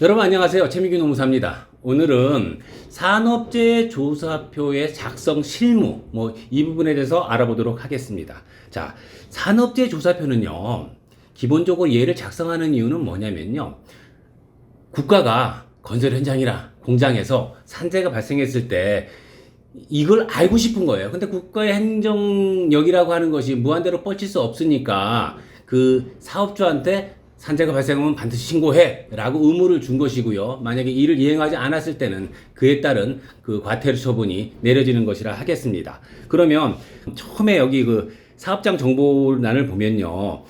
여러분 안녕하세요. 최민규 노무사입니다. 오늘은 산업재해 조사표의 작성 실무 뭐 이 부분에 대해서 알아보도록 하겠습니다. 자, 산업재해 조사표는요. 기본적으로 얘를 작성하는 이유는 뭐냐면요. 국가가 건설 현장이나 공장에서 산재가 발생했을 때 이걸 알고 싶은 거예요. 근데 국가의 행정력이라고 하는 것이 무한대로 뻗칠 수 없으니까 그 사업주한테 산재가 발생하면 반드시 신고해 라고 의무를 준 것이고요. 만약에 이를 이행하지 않았을 때는 그에 따른 그 과태료 처분이 내려지는 것이라 하겠습니다. 그러면 처음에 여기 그 사업장 정보란을 보면요.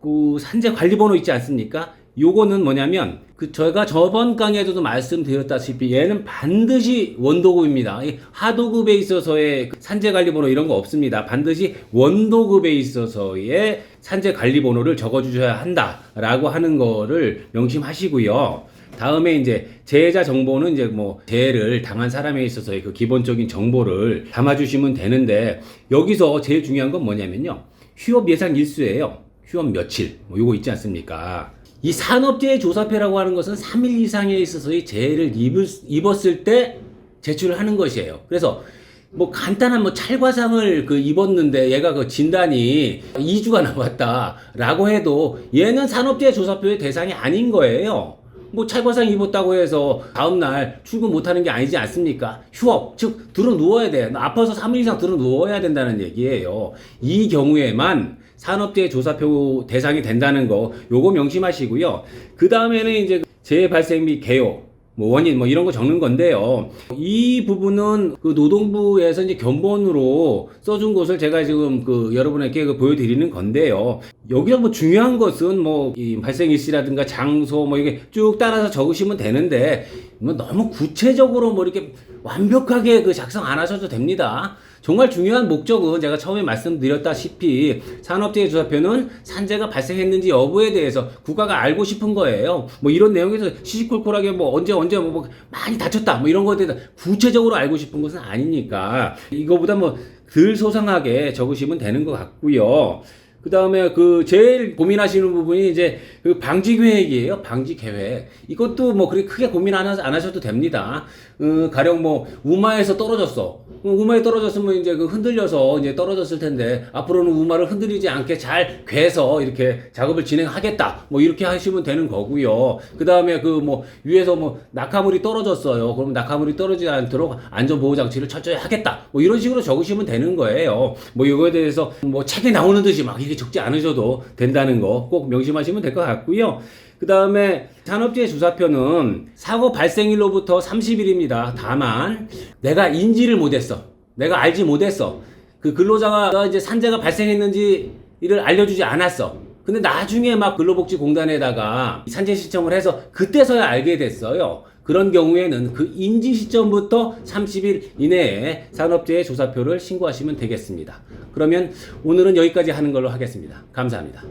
그 산재 관리 번호 있지 않습니까? 요거는 뭐냐면 그 저희가 저번 강의에서도 말씀드렸다시피 얘는 반드시 원도급입니다. 이 하도급에 있어서의 그 산재 관리 번호 이런 거 없습니다. 반드시 원도급에 있어서의 산재 관리 번호를 적어 주셔야 한다라고 하는 거를 명심하시고요. 다음에 이제 재해자 정보는 이제 뭐 재해를 당한 사람에 있어서의 그 기본적인 정보를 담아 주시면 되는데 여기서 제일 중요한 건 뭐냐면요. 휴업 예상 일수예요. 휴업 며칠 뭐 요거 있지 않습니까? 이 산업재해 조사표라고 하는 것은 3일 이상에 있어서의 재해를 입을, 입었을 때 제출을 하는 것이에요. 그래서 뭐 간단한 뭐 찰과상을 그 입었는데 얘가 그 진단이 2주가 남았다라고 해도 얘는 산업재해 조사표의 대상이 아닌 거예요. 뭐 찰과상 입었다고 해서 다음날 출근 못하는 게 아니지 않습니까? 휴업, 즉 들어 누워야 돼. 아파서 3일 이상 들어 누워야 된다는 얘기예요. 이 경우에만 산업재해 조사표 대상이 된다는 거 요거 명심하시고요. 그 다음에는 이제 재해 발생 및 개요. 뭐 원인 뭐 이런 거 적는 건데요. 이 부분은 그 노동부에서 이제 견본으로 써준 것을 제가 지금 그 여러분에게 그 보여드리는 건데요. 여기서 뭐 중요한 것은 뭐 이 발생 일시라든가 장소 뭐 이게 쭉 따라서 적으시면 되는데 뭐 너무 구체적으로 뭐 이렇게 완벽하게 그 작성 안 하셔도 됩니다. 정말 중요한 목적은 제가 처음에 말씀드렸다시피 산업재해 조사표는 산재가 발생했는지 여부에 대해서 국가가 알고 싶은 거예요. 뭐 이런 내용에서 시시콜콜하게 뭐 언제 언제 뭐, 뭐 많이 다쳤다 뭐 이런 거에 대해서 구체적으로 알고 싶은 것은 아니니까 이거보다 뭐 덜 소상하게 적으시면 되는 것 같고요. 그 다음에 그 제일 고민하시는 부분이 이제 그 방지 계획이에요. 방지 계획. 이것도 뭐 그렇게 크게 고민 안, 하셔도 됩니다. 어, 가령 뭐 우마에서 떨어졌어. 어, 우마에 떨어졌으면 이제 그 흔들려서 이제 떨어졌을 텐데 앞으로는 우마를 흔들리지 않게 잘 괴서 이렇게 작업을 진행하겠다. 뭐 이렇게 하시면 되는 거고요. 그 다음에 그 뭐 위에서 뭐 낙하물이 떨어졌어요. 그럼 낙하물이 떨어지지 않도록 안전 보호 장치를 철저히 하겠다. 뭐 이런 식으로 적으시면 되는 거예요. 뭐 이거에 대해서 뭐 책에 나오는 듯이 막 이게 적지 않으셔도 된다는 거 꼭 명심하시면 될 것 같고요. 그 다음에 산업재해 조사표는 사고 발생일로부터 30일입니다. 다만 내가 인지를 못했어. 내가 알지 못했어. 그 근로자가 이제 산재가 발생했는지 이를 알려주지 않았어. 근데 나중에 막 근로복지공단에다가 산재 신청을 해서 그때서야 알게 됐어요. 그런 경우에는 그 인지 시점부터 30일 이내에 산업재해 조사표를 신고하시면 되겠습니다. 그러면 오늘은 여기까지 하는 걸로 하겠습니다. 감사합니다.